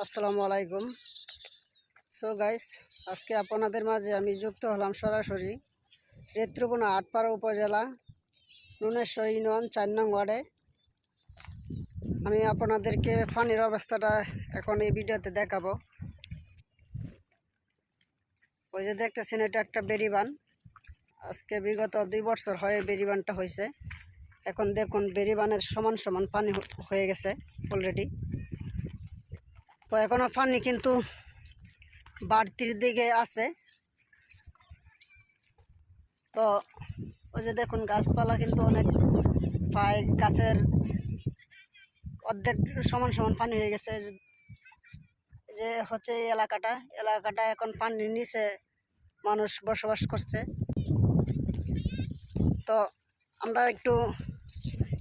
আসসালামু আলাইকুম। So guys আজকে আপনাদের মাঝে আমি যুক্ত হলাম সরাসরি রেত্রকোনা আটপাড়া উপজেলা, নুনেশ্বর ইউনিয়ন চার নং ওয়ার্ডে। আমি আপনাদেরকে পানির অবস্থাটা এখন এই ভিডিওতে দেখাবো। ওই যে দেখতেছেন, এটা একটা বেরিবান আজকে বিগত দুই বছর হয়ে বেরিবানটা হয়েছে। এখন দেখুন বেরিবানের সমান সমান পানি হয়ে গেছে অলরেডি তো এখনও পানি কিন্তু বাড়তির দিকে আছে। তো ওই যে দেখুন, গাছপালা কিন্তু অনেক প্রায় গাছের অর্ধেক সমান সমান পানি হয়ে গেছে। যে- হচ্ছে এই এলাকাটা এলাকাটা এখন পানির নিচে মানুষ বসবাস করছে। তো আমরা একটু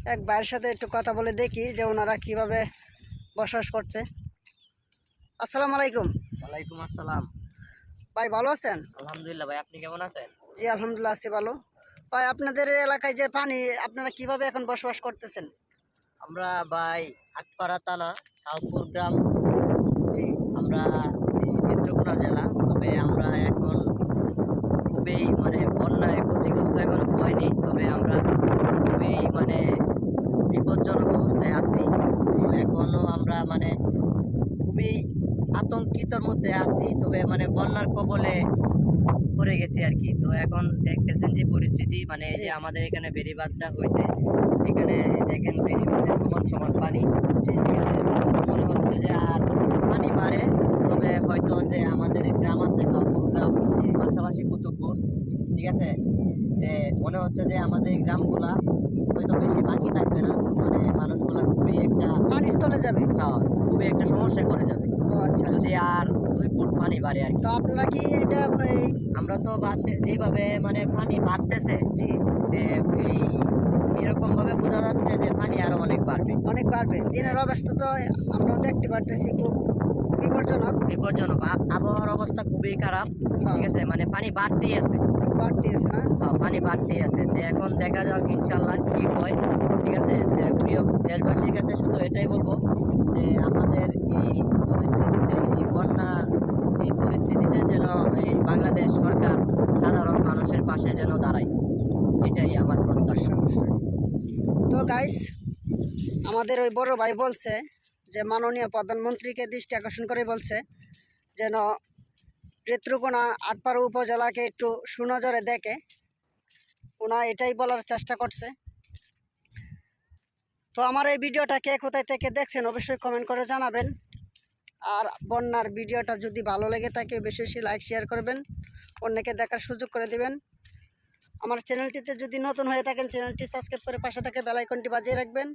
এক ভাইয়ের সাথে একটু কথা বলে দেখি যে ওনারা কীভাবে বসবাস করছে। আসসালামু আলাইকুম। ওয়ালাইকুম আসসালাম। ভাই ভালো আছেন? আলহামদুলিল্লাহ ভাই আপনি কেমন আছেন? জি আলহামদুলিল্লাহ আছি ভালো। ভাই আপনাদের এলাকায় যে পানি আপনারা কীভাবে এখন বসবাস করতেছেন? আমরা ভাই আটপাড়া থানা কালপুর গ্রাম। জি। আমরা নেত্রকোনা জেলা তবে আমরা এখন খুবই মানে বন্যায় ক্ষতিগ্রস্ত এখনও হয়নি। তবে আমরা খুবই মানে বিপজ্জনক অবস্থায় আছি। তো এখনও আমরা মানে খুবই আতঙ্কিতর মধ্যে আছি তবে মানে বন্যার কবলে পড়ে গেছি আর কি। তো এখন দেখতেছেন যে পরিস্থিতি মানে এই যে আমাদের এখানে বেড়িবাঁধটা হয়েছে এখানে দেখেন বেড়িবাঁধে সমান সমান পানি। মনে হচ্ছে যে আর পানি বাড়ে তবে হয়তো যে আমাদের গ্রাম আছে গ্রাম পাশাপাশি কুতুবপুর ঠিক আছে? মনে হচ্ছে যে আমাদের এই গ্রামগুলা হয়তো বেশি বাকি থাকবে না। মানে মানুষগুলা খুবই একটা পানির তলে যাবে। হ্যাঁ, খুবই একটা সমস্যায় পড়ে যাবে। আচ্ছা যদি আর দুই ফুট পানি বাড়ে আর কি। তো আপনারা কি এটা এই আমরা তো বাড়তে যেভাবে মানে পানি বাড়তেছে জি। এই এরকম ভাবে বোঝা যাচ্ছে যে পানি আরও অনেক বাড়বে। অনেক বাড়বে। দিনের অবস্থা তো আমরাও দেখতে পারতেছি খুব বিপজ্জনক। বিপজ্জনক। আবহাওয়ার অবস্থা খুবই খারাপ ঠিক আছে? মানে পানি বাড়তেই আছে। বাড়তেছে না হ্যাঁ, পানি বাড়তেই আছে। তো এখন দেখা যাক ইনশাল্লাহ কি হয় ঠিক আছে? প্রিয় দেশবাসীর কাছে শুধু এটাই বলব যে আমাদের এই পরিস্থিতিতে এই বন্যা এই পরিস্থিতিতে যেন এই বাংলাদেশ সরকার সাধারণ মানুষের পাশে যেন দাঁড়ায়। এটাই আমার প্রত্যাশা। তো গাইস আমাদের ওই বড় ভাই বলছে যে মাননীয় প্রধানমন্ত্রীকে দৃষ্টি আকর্ষণ করে বলছে যেন রেত্রকোনা আটপাড়া উপজেলাকে একটু সুনজরে দেখে। ওনা এটাই বলার চেষ্টা করছে। তো আমার এই ভিডিওটা কে কোথায় থেকে দেখছেন অবশ্যই কমেন্ট করে জানাবেন। আর বন্যার ভিডিওটা যদি ভালো লেগে থাকে, বেশি বেশি লাইক শেয়ার করবেন। অন্যকে দেখার সুযোগ করে দেবেন। আমার চ্যানেলটিতে যদি নতুন হয়ে থাকেন, চ্যানেলটি সাবস্ক্রাইব করে পাশে থাকে বেল আইকনটি বাজিয়ে রাখবেন।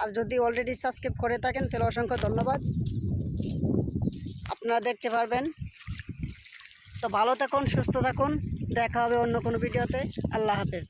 আর যদি অলরেডি সাবস্ক্রাইব করে থাকেন, তাহলে অসংখ্য ধন্যবাদ। আপনারা দেখতে পারবেন। তো ভালো থাকুন, সুস্থ থাকুন। দেখা হবে অন্য কোনো ভিডিওতে। আল্লাহ হাফেজ।